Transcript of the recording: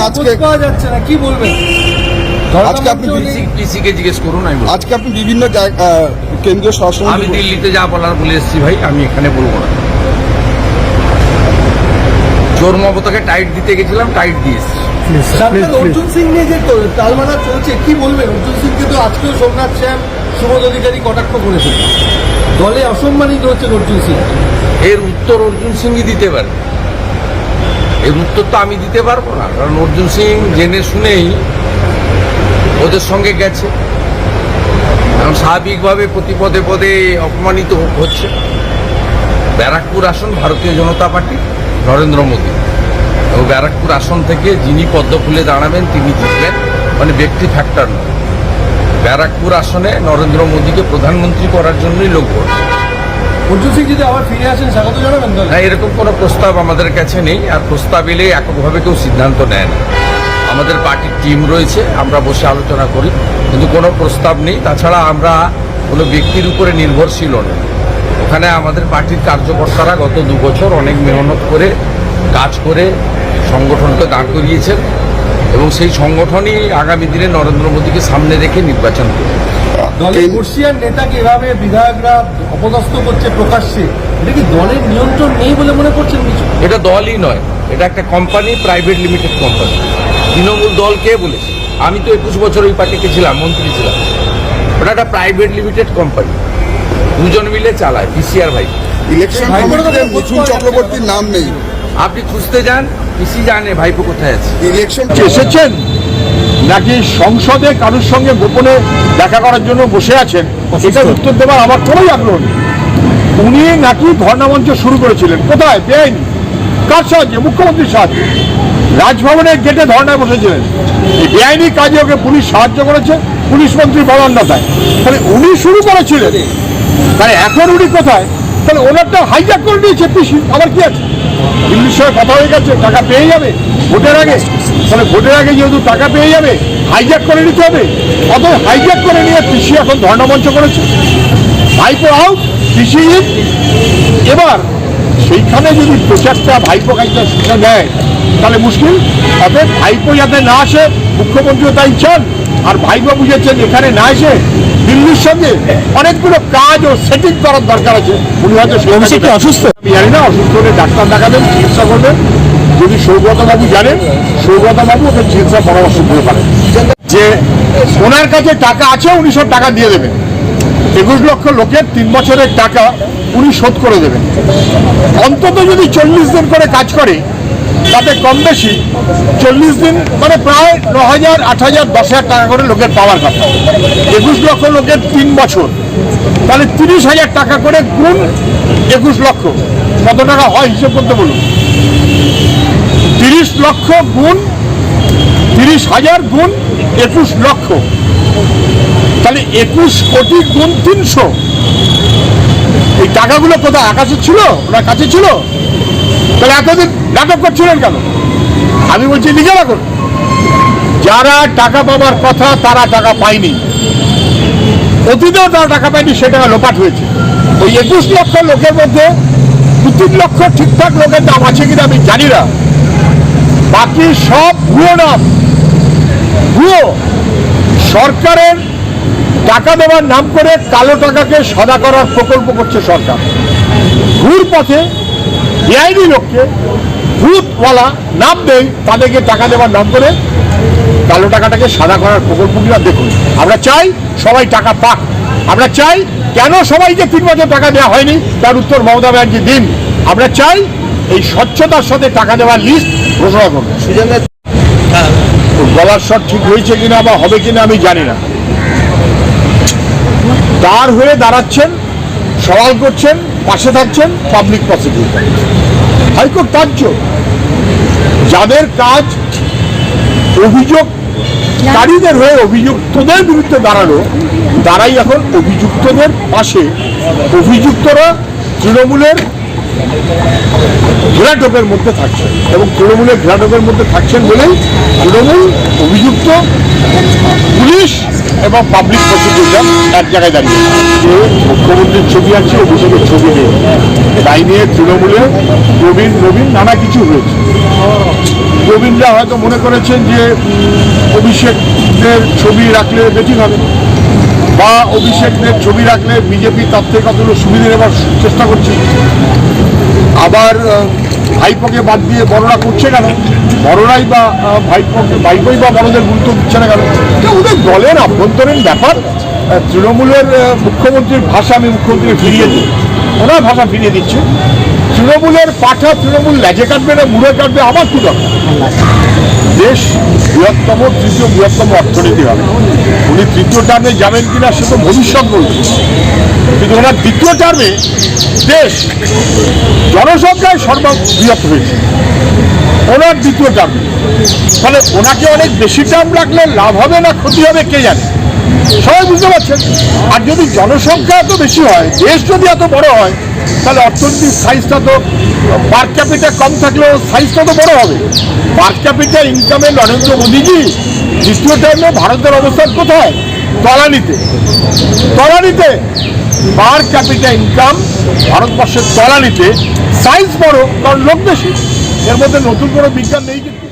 আজকে? খোঁজ পাওয়া যাচ্ছে না কি বলবেন? আজকে আপনি জিজ্ঞেস করুন আমি আজকে আপনি বিভিন্ন কেন্দ্রীয় আমি দিল্লিতে যা বলার বলে এসেছি ভাই আমি এখানে বলব না। চোর মমতাকে টাইট দিতে গেছিলাম টাইট দিয়েছি অর্জুন সিং নিয়ে যে তো- তালমানা চলছে কি বলবেন? অর্জুন সিংকে তো আজকেও সোমনাথ শ্যাম সুবোধ অধিকারী কটাক্ষ করেছেন। দলে অসম্মানিত হচ্ছেন অর্জুন সিং। এর উত্তর অর্জুন সিংই দিতে পারে। এর উত্তর তো আমি দিতে পারব না, কারণ অর্জুন সিং জেনে শুনেই ওদের সঙ্গে গেছে। কারণ স্বাভাবিকভাবে প্রতি পদে পদে অপমানিত হচ্ছে। ব্যারাকপুর আসন ভারতীয় জনতা পার্টি, নরেন্দ্র মোদী। এবং ব্যারাকপুর আসন থেকে যিনি পদ্ম ফুলে দাঁড়াবেন, তিনি জিতবেন। মানে ব্যক্তি ফ্যাক্টর নয়। ব্যারাকপুর আসনে নরেন্দ্র মোদীকে প্রধানমন্ত্রী করার জন্যই লোক ভোট অর্জুন যদি আবার ফিরে আসেন না, এরকম কোনো প্রস্তাব আমাদের কাছে নেই, আর প্রস্তাব এলে এককভাবে কেউ সিদ্ধান্ত নেয় না। আমাদের পার্টির টিম রয়েছে, আমরা বসে আলোচনা করি, কিন্তু কোনো প্রস্তাব নেই। তাছাড়া আমরা কোনো ব্যক্তির উপরে নির্ভরশীল নই। ওখানে আমাদের পার্টির কার্যকর্তারা গত দু বছর অনেক মেহনত করে, কাজ করে, সংগঠনকে দাঁড় করিয়েছেন এবং সেই সংগঠনই আগামী দিনে নরেন্দ্র মোদীকে সামনে রেখে নির্বাচন করবে। দলের কেন- নেতাকে এভাবে বিধায়করা অপদস্থ করছে প্রকাশ্যে এটা কি দলের নিয়ন্ত্রণ নেই বলে মনে করছেন কিছু? এটা দলই নয় এটা একটা company private limited company Trinamool দল কে বলেছে? আমি তো একুশ বছর ওই পার্টিতে ছিলাম মন্ত্রী ছিলাম। ওটা একটা প্রাইভেট লিমিটেড কোম্পানি দুজন মিলে চালায় পিসিআর ভাই। ইলেকশন চক্রবর্তীর নাম নেই। আপনি খুঁজতে যান পিসি জানে ভাইপো কোথায় আছে। ইলেকশন এসেছেন? নাকি সংসদে কারোর সঙ্গে গোপনে দেখা করার জন্য বসে আছেন? এটার উত্তর দেওয়ার আমার কোনোই আগ্রহ নেই। উনি নাকি ধর্ণামঞ্চ শুরু করেছিলেন। কোথায়? বেআইনি। কার সাহায্যে? মুখ্যমন্ত্রীর সাহায্যে। রাজভবনের গেটে ধর্ণায় বসেছিলেন। এই বেআইনি কাজে ওকে পুলিশ সাহায্য করেছে। পুলিশ মন্ত্রী বলান্নতায় তাহলে উনি শুরু করেছিলেন? তাহলে এখন উনি কোথায়? তাহলে ওনারটা হাইজ্যাক করে নিয়েছে পিসি। আবার কি আছে? দিল্লির সঙ্গে কথা হয়ে গেছে, টাকা পেয়ে যাবে, ভোটের আগে। তাহলে ভোটের আগে যেহেতু টাকা পেয়ে যাবে হাইজ্যাক করে নিতে হবে। অত হাইজ্যাক করে নিয়ে পিসি এখন ধর্ণামঞ্চ করেছে। ভাইপো আউট পিসি এবার সেইখানে যদি প্রচারটা ভাইপো কাজটা শিখে নেয়, তাহলে মুশকিল। অতএব ভাইপো যাতে না আসে, মুখ্যমন্ত্রীও তাই চান আর ভাইপো বুঝেছেন এখানে না এসে দিল্লির সঙ্গে অনেকগুলো কাজ ও সেটিং করার দরকার আছে। উনি হয়তো সেই অসুস্থ? আমি জানি না অসুস্থ হলে ডাক্তার দেখাবেন চিকিৎসা করবেন। যদি সৌগতবাবু জানেন সৌগতবাবু ওকে চিকিৎসা পরামর্শ দিতে পারেন। যে ওনার কাছে টাকা আছে উনি সব টাকা দিয়ে দেবেন। একুশ লক্ষ লোকের তিন বছরের টাকা উনি শোধ করে দেবেন। অন্তত যদি চল্লিশ দিন করে কাজ করে তাতে কম বেশি চল্লিশ দিন মানে প্রায় ন হাজার আট হাজার দশ হাজার টাকা করে লোকের পাওয়ার কথা। একুশ লক্ষ লোকের তিন বছর। তাহলে তিরিশ হাজার টাকা করে গুণ একুশ লক্ষ। কত টাকা হয় হিসেব করতে বলুন। তিরিশ লক্ষ গুণ, তিরিশ হাজার গুণ একুশ লক্ষ। তাহলে একুশ কোটি গুণ তিনশো। এই টাকাগুলো কোথায়? আকাশে ছিল ওনার কাছে ছিল? তাহলে এতদিন নাটক করছিলেন কেন? আমি বলছি লিখে রাখুন। যারা টাকা পাওয়ার কথা, তারা টাকা পায়নি। অতীতেও তারা টাকা পায়নি, সে টাকা লোপাট হয়েছে। ওই একুশ লক্ষ লোকের মধ্যে দু তিন লক্ষ ঠিকঠাক লোকের নাম আছে কিনা আমি জানি না। বাকি সব ভুয়ো নাম। ভুয়ো। সরকারের টাকা দেওয়ার নাম করে কালো টাকাকে সাদা করার প্রকল্প করছে সরকার। ঘুর পথে বেআইনি লোককে ভূতওয়ালা নাম দেয় তাদেরকে টাকা দেওয়ার নাম করে কালো টাকাটাকে সাদা করার প্রকল্পগুলো দেখুন। আমরা চাই সবাই টাকা পাক। আমরা চাই কেন সবাইকে তিন বছর টাকা দেওয়া হয়নি? তার উত্তর মমতা ব্যানার্জি দিন। আমরা চাই এই স্বচ্ছতার সাথে টাকা দেওয়ার লিস্ট ঘোষণা করুন। গলার শট ঠিক হয়েছে কিনা বা হবে কিনা আমি জানি না। তার হয়ে দাঁড়াচ্ছেন সওয়াল করছেন পাশে থাকছেন পাবলিক প্রসিকিউটর হাইকোর্ট তার্য যাদের কাজ অভিযোগকারীদের হয়ে অভিযুক্তদের বিরুদ্ধে দাঁড়ানো তারাই এখন অভিযুক্তদের পাশে। অভিযুক্তরা তৃণমূলের ঘেরাটোপের মধ্যে থাকছেন এবং তৃণমূলের ঘেরাটোপের মধ্যে থাকছেন বলেই তৃণমূল অভিযুক্ত পুলিশ এবং পাবলিক প্রসিকিউশন এক জায়গায় দাঁড়িয়ে যে মুখ্যমন্ত্রীর ছবি আছে, অভিষেকের ছবি নেই। তাই নিয়ে তৃণমূলে প্রবীণ নবীন নানা কিছু হয়েছে। প্রবীণরা হয়তো মনে করেছেন যে অভিষেকদের ছবি রাখলে বেশি হবে। বা অভিষেকদের ছবি রাখলে বিজেপি তার থেকে কতগুলো সুবিধা নেবার চেষ্টা করছে। আবার ভাইপোকে বাদ দিয়ে বড়রা করছে কেন? বড়রাই বা ভাইপোকে ভাইপোই বা বড়দের গুরুত্ব দিচ্ছে না কেন? ওদের দলের অভ্যন্তরীণ ব্যাপার তৃণমূলের মুখ্যমন্ত্রীর ভাষা আমি মুখ্যমন্ত্রীকে ফিরিয়ে দিই। ওনার ভাষা ফিরিয়ে দিচ্ছে। তৃণমূলের পাঠা তৃণমূল লেজে কাটবে না, মুড়ে কাটবে, আমার কি দরকার। দেশ বৃহত্তম, তৃতীয় বৃহত্তম অর্থনীতি হবে। উনি তৃতীয় টার্মে যাবেন কিনা সে তো ভবিষ্যৎ বলবে। কিন্তু ওনার দ্বিতীয় টার্মে দেশ জনসংখ্যায় সর্ববৃহৎ হয়েছে। ওনার দ্বিতীয় টার্ম ফলে ওনাকে অনেক বেশি টার্ম রাখলে লাভ হবে না, ক্ষতি হবে, কে জানে? সবাই বুঝতে পারছেন? আর যদি জনসংখ্যা এত বেশি হয়, দেশ যদি এত বড় হয়, তাহলে অর্থনীতির সাইজটা তো পার ক্যাপিটা কম থাকলেও সাইজটা তো বড় হবে। পার ক্যাপিটা ইনকামে নরেন্দ্র মোদীজি, দ্বিতীয় টার্মে ভারতের অবস্থান কোথায়? তলানিতে। তলানিতে পার ক্যাপিটা ইনকাম ভারতবর্ষের তলানিতে সাইজ বড়, কারণ লোক বেশি। এর মধ্যে নতুন কোনো বিজ্ঞান নেই কিন্তু।